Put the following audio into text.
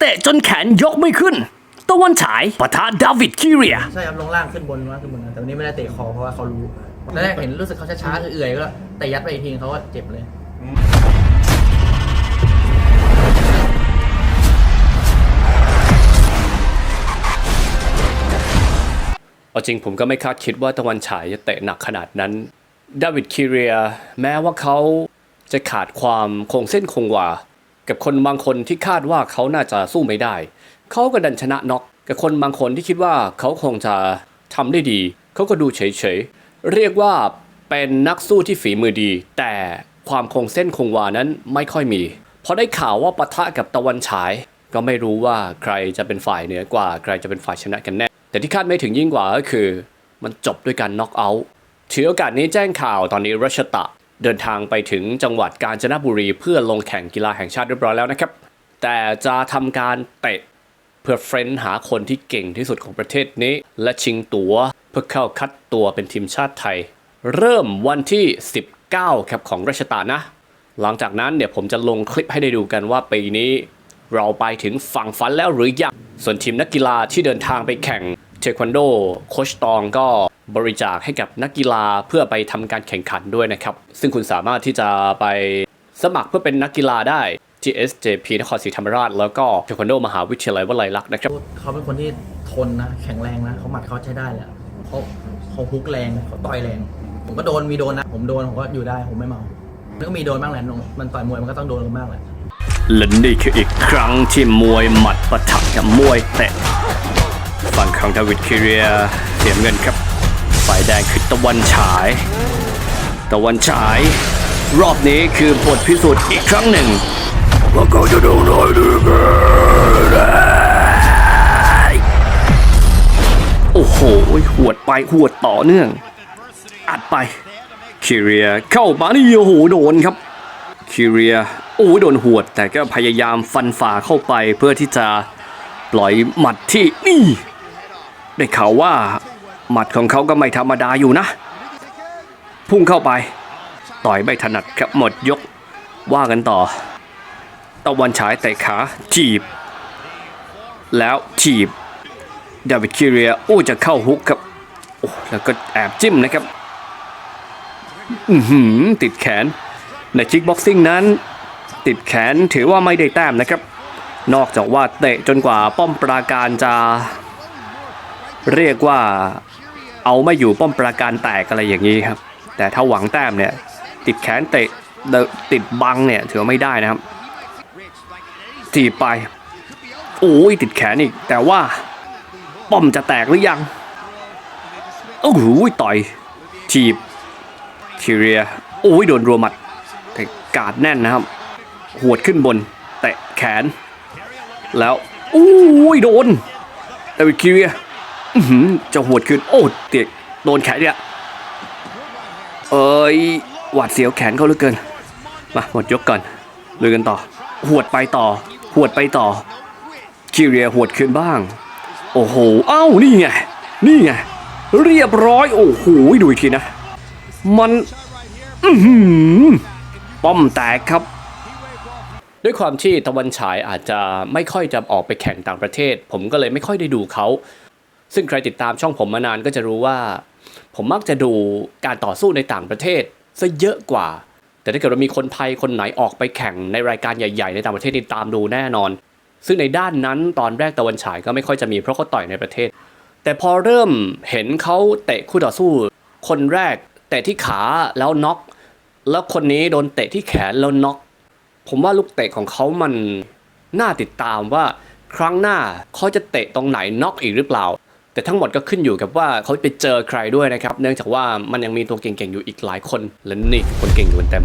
เตะจนแขนยกไม่ขึ้น ตะวันฉายปะทะดาวิดคีเรีย ใช่ครับลงล่างขึ้นบนว่าขึ้นบนนะแต่วันนี้ไม่ได้เตะคอเพราะว่าเขารู้ตอนแรกเห็นรู้สึกเขาช้าๆเอื่อยๆก็แต่ยัดไปอีกทีเขาก็เจ็บเลย เอาจริงผมก็ไม่คาดคิดว่าตะวันฉายจะเตะหนักขนาดนั้นดาวิดคีเรีย แม้ว่าเขาจะขาดความคงเส้นคงวา กับคนบางคนที่คาดว่าเขาน่าจะสู้ไม่ได้ เขาก็ดันชนะน็อกกับคนบางคนที่คิดว่าเขาคงจะทำได้ดี เขาก็ดูเฉยๆ เรียกว่าเป็นนักสู้ที่ฝีมือดี แต่ความคงเส้นคงวานั้นไม่ค่อยมีพอได้ข่าวว่าปะทะกับตะวันฉาย ก็ไม่รู้ว่าใครจะเป็นฝ่ายเหนือกว่า ใครจะเป็นฝ่ายชนะกันแน่ แต่ที่คาดไม่ถึงยิ่งกว่าก็คือ มันจบด้วยการน็อกเอาท์ถือโอกาสนี้แจ้งข่าวตอนนี้รัชตะ เดินทางไปถึงจังหวัดกาญจนบุรี เพื่อลงแข่งกีฬาแห่งชาติเรียบร้อยแล้วนะครับ แต่จะทำการเตะเพื่อเฟ้นหาคนที่เก่งที่สุดของประเทศนี้ และชิงตั๋วเพื่อเข้าคัดตัวเป็นทีมชาติไทย เริ่มวันที่ 19ครับของรัชตะนะ หลังจากนั้นเดี๋ยวผมจะลงคลิปให้ได้ดูกันว่าปีนี้ เราไปถึงฝั่งฝันแล้วหรือยังส่วนทีมนักกีฬาที่เดินทางไปแข่ง เทควันโดโคชตองก็บริจาคให้กับนักกีฬาเพื่อไปทำการแข่งขันด้วยนะครับ ซึ่งคุณสามารถที่จะไปสมัครเพื่อเป็นนักกีฬาได้ที่ SJP นครศรีธรรมราช แล้วก็เทควันโดมหาวิทยาลัยวลัยลักษณ์นะครับ เขาเป็นคนที่ทนนะ แข็งแรงนะเขาหมัดเขาใช้ได้เลยอะเขาเขาฮุกแรงเขาต่อยแรง ผมก็โดนมีโดนนะ ผมโดนผมก็อยู่ได้ผมไม่เมาแล้วก็มีโดนบ้างแหละมันต่อยมวยมันก็ต้องโดนกันบ้างแหละและนี่คืออีกครั้งที่มวยหมัดปะทะกับมวยเตะฝั่ง ของดาวิดคิเรียเสียเงินครับ ฝ่ายแดงคือตะวันฉาย ตะวันฉาย รอบนี้คือบทพิสูจน์อีกครั้งหนึ่งว่าเขาจะโดนอะไรดีกันโอ้โห หวดไปหวดต่อเนื่อง อัดไป คิเรียเข้ามานี่โอ้โหโดนครับ คิเรียโอ้โดนหวดแต่ก็พยายามฟันฝ่าเข้าไปเพื่อที่จะปล่อยหมัดที่นี่ ได้ข่าวว่า หมัดของเขาก็ไม่ธรรมดาอยู่นะ พุ่งเข้าไป ต่อยไม่ถนัดครับหมดยกว่ากันต่อ ตะวันฉายแต่ขาจีบ แล้วจีบดาวิดคิเรียโอ้จะเข้าฮุกครับโอ้แล้วก็แอบจิ้มนะครับอือหือติดแขน ในคิกบ็อกซิ่งนั้น ติดแขนถือว่าไม่ได้แต้มนะครับ นอกจากว่าเตะจนกว่าป้อมปราการจะ เรียกว่าเอาไม่อยู่ป้อมปราการแตกอะไรอย่างนี้ครับ แต่ถ้าหวังแต้มเนี่ยติดแขนเตะเดติดบังเนี่ยถือไม่ได้นะครับทีบไปโอ้ยติดแขนอีก แต่ว่าป้อมจะแตกหรือยังโอ้โหต่อยทีบคิเรียโอ้ยโดนรัวหมัดแต่กาดแน่นนะครับ หวดขึ้นบน แตะแขน แล้วโอ้ยโดนแต่วิดคิเรียอื้อหือ จะหวดขึ้นโอ้เตียกโดนแขนเนี่ยเอ้ยหวาดเสียวแขนเขาเหลือเกิน มาหมดยกก่อนลุยกันต่อ หวดไปต่อ หวดไปต่อคิเรียหวดขึ้นบ้าง โอ้โห เอ้า นี่ไง นี่ไง เรียบร้อย โอ้โห ดูอีกทีนะ มันอือหือป้อมแตกครับ ด้วยความที่ตะวันฉายอาจจะไม่ค่อยจะออกไปแข่งต่างประเทศ ผมก็เลยไม่ค่อยได้ดูเขา ซึ่งใครติดตามช่องผมมานานก็จะรู้ว่า ผมมักจะดูการต่อสู้ในต่างประเทศซะเยอะกว่า แต่ถ้าเกิดว่ามีคนไทยคนไหนออกไปแข่งในรายการใหญ่ ๆ ในต่างประเทศนี่ตามดูแน่นอน ซึ่งในด้านนั้นตอนแรกตะวันฉายก็ไม่ค่อยจะมีเพราะเขาต่อยในประเทศ แต่พอเริ่มเห็นเขาเตะคู่ต่อสู้ คนแรกเตะที่ขาแล้วน็อกแล้วคนนี้โดนเตะที่แขนแล้วน็อกผมว่าลูกเตะของเขามันน่าติดตามว่าครั้งหน้าเขาจะเตะตรงไหนน็อกอีกหรือเปล่า แต่ทั้งหมดก็ขึ้นอยู่กับว่าเขาไปเจอใครด้วยนะครับ เนื่องจากว่ามันยังมีตัวเก่งๆอยู่อีกหลายคน และนี่คนเก่งอยู่บนเต็ม